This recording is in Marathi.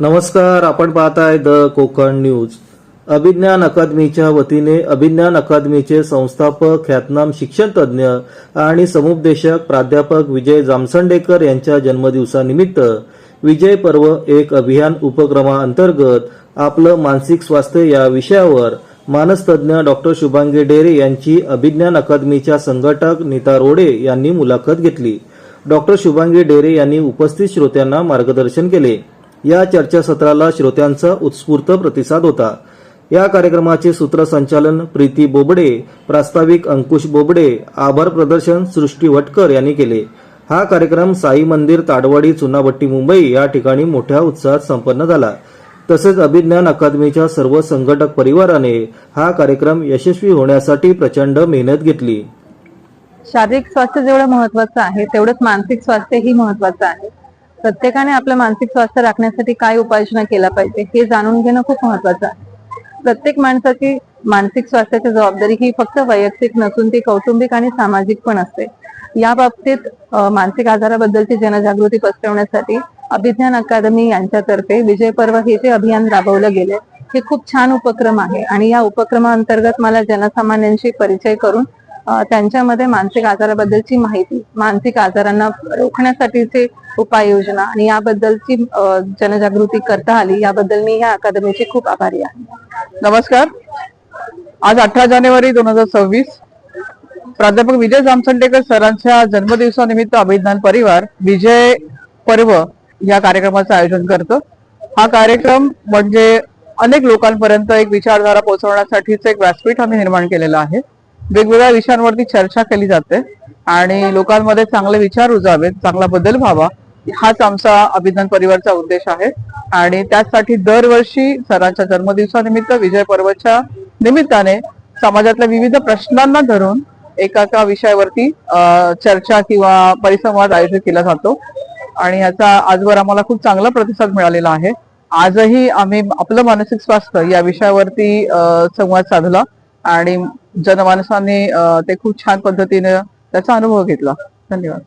नमस्कार आपण पाहताय द कोकण न्यूज. अभिज्ञान अकादमीच्या वतीने अभिज्ञान अकादमीचे संस्थापक ख्यातनाम शिक्षण तज्ज्ञ आणि समुपदेशक प्राध्यापक विजय जामसंडेकर यांच्या जन्मदिवसानिमित्त विजय पर्व एक अभियान उपक्रमाअंतर्गत आपलं मानसिक स्वास्थ्य या विषयावर मानसतज्ञ डॉक्टर शुभांगी डेरे यांची अभिज्ञान अकादमीच्या संघटक नीता रोडे यांनी मुलाखत घेतली. डॉक्टर शुभांगी डेरे यांनी उपस्थित श्रोत्यांना मार्गदर्शन केले. या चर्चासत्राला श्रोत्यांचा उत्स्फूर्त प्रतिसाद होता. या कार्यक्रमाचे सूत्रसंचालन प्रीती बोबडे प्रास्ताविक अंकुश बोबडे आभार प्रदर्शन सृष्टी वटकर यांनी केले. हा कार्यक्रम साई मंदिर ताडवाडी चुनाभट्टी मुंबई या ठिकाणी मोठ्या उत्साहात संपन्न झाला. तसेच अभिज्ञान अकादमीच्या सर्व संघटक परिवाराने हा कार्यक्रम यशस्वी होण्यासाठी प्रचंड मेहनत घेतली. शारीरिक स्वास्थ्य जेवढं महत्वाचं आहे तेवढंच मानसिक स्वास्थ्यही महत्वाचं आहे. प्रत्येकाने आपलं मानसिक स्वास्थ्य राखण्यासाठी काय उपाययोजना केला पाहिजे हे जाणून घेणं खूप महत्वाचं आहे. प्रत्येक माणसाची मानसिक स्वास्थ्याची जबाबदारी ही फक्त वैयक्तिक नसून ती कौटुंबिक आणि सामाजिक पण असते. या बाबतीत मानसिक आजाराबद्दलची जनजागृती पसरवण्यासाठी अभिज्ञान अकादमी यांच्यातर्फे विजय पर्व हे जे अभियान राबवलं गेले हे खूप छान उपक्रम आहे. आणि या उपक्रमाअंतर्गत मला जनसामान्यांशी परिचय करून त्यांच्यामध्ये मानसिक आजाराबद्दलची माहिती मानसिक आजारांना रोखण्यासाठीचे उपाययोजना आणि याबद्दलची जनजागृती करता आली याबद्दल मी या अकादमीची खूप आभारी आहे. नमस्कार. आज अठरा जानेवारी दोन हजार सव्वीस प्राध्यापक विजय जामसंडेकर सरांच्या जन्मदिवसानिमित्त अभिज्ञान परिवार विजय पर्व या कार्यक्रमाचं आयोजन करतो. हा कार्यक्रम म्हणजे अनेक लोकांपर्यंत एक विचारधारा पोहोचवण्यासाठीच एक व्यासपीठ आम्ही निर्माण केलेलं आहे. वेगवेगळ्या विषयांवरती चर्चा केली जाते आणि लोकांमध्ये चांगले विचार रुजावेत चांगला बदल व्हावा हाच आमचा अभिज्ञान परिवारचा उद्देश आहे. आणि त्यासाठी दरवर्षी सरांच्या जन्मदिवसानिमित्त विजय पर्वच्या निमित्ताने समाजातल्या विविध प्रश्नांना धरून एका एका विषयावरती चर्चा किंवा परिसंवाद आयोजित केला जातो. आणि याचा आजवर आम्हाला खूप चांगला प्रतिसाद मिळालेला आहे. आजही आम्ही आपलं मानसिक स्वास्थ्य या विषयावरती संवाद साधला आणि जनमानसाने ते खूप छान पद्धतीने त्याचा अनुभव घेतला. धन्यवाद.